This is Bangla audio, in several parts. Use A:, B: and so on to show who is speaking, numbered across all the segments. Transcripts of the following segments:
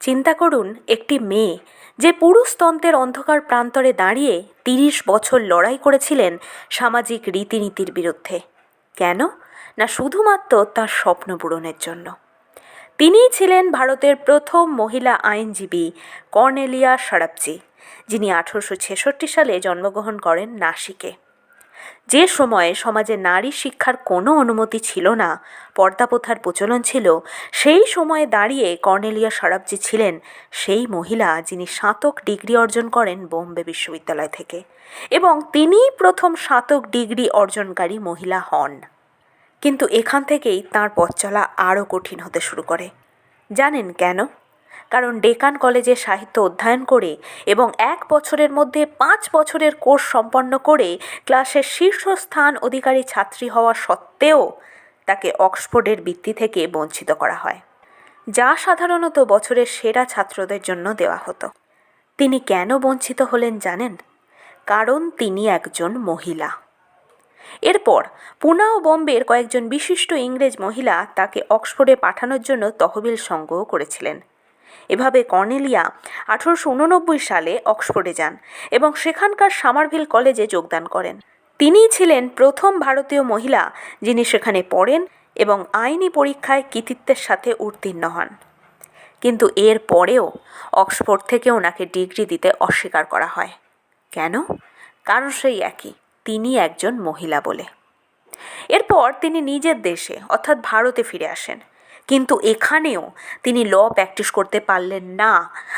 A: চিন্তা করুন, একটি মেয়ে, যে পুরুষতন্ত্রের অন্ধকার প্রান্তরে দাঁড়িয়ে তিরিশ বছর লড়াই করেছিলেন সামাজিক রীতিনীতির বিরুদ্ধে। কেন? না শুধুমাত্র তার স্বপ্ন পূরণের জন্য। তিনিই ছিলেন ভারতের প্রথম মহিলা আইনজীবী কর্নেলিয়া সরাবজি যিনি আঠারোশো ছেষট্টি সালে জন্মগ্রহণ করেন নাসিকে। যে সময়ে সমাজে নারী শিক্ষার কোনো অনুমতি ছিল না, পর্দাপ্রথার প্রচলন ছিল, সেই সময়ে দাঁড়িয়ে কর্নেলিয়া সরাবজি ছিলেন সেই মহিলা যিনি স্নাতক ডিগ্রি অর্জন করেন বোম্বে বিশ্ববিদ্যালয় থেকে এবং তিনিই প্রথম স্নাতক ডিগ্রি অর্জনকারী মহিলা হন। কিন্তু এখান থেকেই তাঁর পথ চলা আরও কঠিন হতে শুরু করে। জানেন কেন? কারণ ডেকান কলেজে সাহিত্য অধ্যয়ন করে এবং এক বছরের মধ্যে পাঁচ বছরের কোর্স সম্পন্ন করে ক্লাসের শীর্ষস্থান অধিকারী ছাত্রী হওয়া সত্ত্বেও তাকে অক্সফোর্ডের বৃত্তি থেকে বঞ্চিত করা হয়, যা সাধারণত বছরের সেরা ছাত্রদের জন্য দেওয়া হতো। তিনি কেন বঞ্চিত হলেন জানেন? কারণ তিনি একজন মহিলা। এরপর পুনা ও বোম্বের কয়েকজন বিশিষ্ট ইংরেজ মহিলা তাকে অক্সফোর্ডে পাঠানোর জন্য তহবিল সংগ্রহ করেছিলেন। এভাবে কর্নেলিয়া আঠারোশো উননব্বই সালে অক্সফোর্ডে যান এবং সেখানকার সামারভিল কলেজে যোগদান করেন। তিনিই ছিলেন প্রথম ভারতীয় মহিলা যিনি সেখানে পড়েন এবং আইনি পরীক্ষায় কৃতিত্বের সাথে উত্তীর্ণ হন। কিন্তু এর পরেও অক্সফোর্ড থেকে ওনাকে ডিগ্রি দিতে অস্বীকার করা হয়। কেন? কারণ সেই একই তিনি একজন মহিলা বলে। এরপর তিনি নিজের দেশে, অর্থাৎ ভারতে ফিরে আসেন। কিন্তু এখানেও তিনি ল প্র্যাকটিস করতে পারলেন না।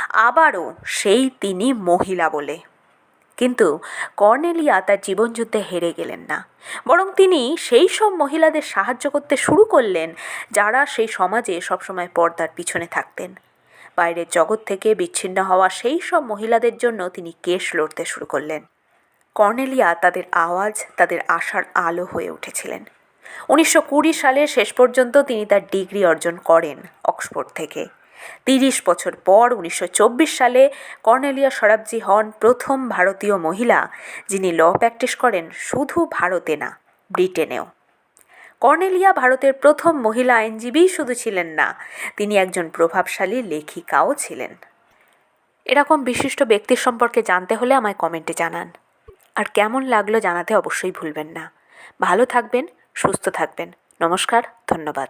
A: আবারও সেই তিনি মহিলা বলে। কিন্তু কর্নেলিয়া তার জীবনযুদ্ধে হেরে গেলেন না। বরং তিনি সেই সব মহিলাদের সাহায্য করতে শুরু করলেন, যারা সেই সমাজে সবসময় পর্দার পিছনে থাকতেন। বাইরের জগৎ থেকে বিচ্ছিন্ন হওয়া সেই সব মহিলাদের জন্য তিনি কেস লড়তে শুরু করলেন। কর্নেলিয়া তাদের আওয়াজ, তাদের আশার আলো হয়ে উঠেছিলেন। উনিশশো কুড়ি সালে শেষ পর্যন্ত তিনি তার ডিগ্রি অর্জন করেন অক্সফোর্ড থেকে। তিরিশ বছর পর উনিশশো চব্বিশ সালে কর্নেলিয়া সরাবজি হন প্রথম ভারতীয় মহিলা, যিনি ল প্র্যাকটিস করেন শুধু ভারতে না, ব্রিটেনেও। কর্নেলিয়া ভারতের প্রথম মহিলা আইনজীবীই শুধু ছিলেন না, তিনি একজন প্রভাবশালী লেখিকাও ছিলেন। এরকম বিশিষ্ট ব্যক্তির সম্পর্কে জানতে হলে আমায় কমেন্টে জানান। আর কেমন লাগল জানাতে অবশ্যই ভুলবেন না। ভালো থাকবেন সুস্থ থাকবেন। নমস্কার ধন্যবাদ।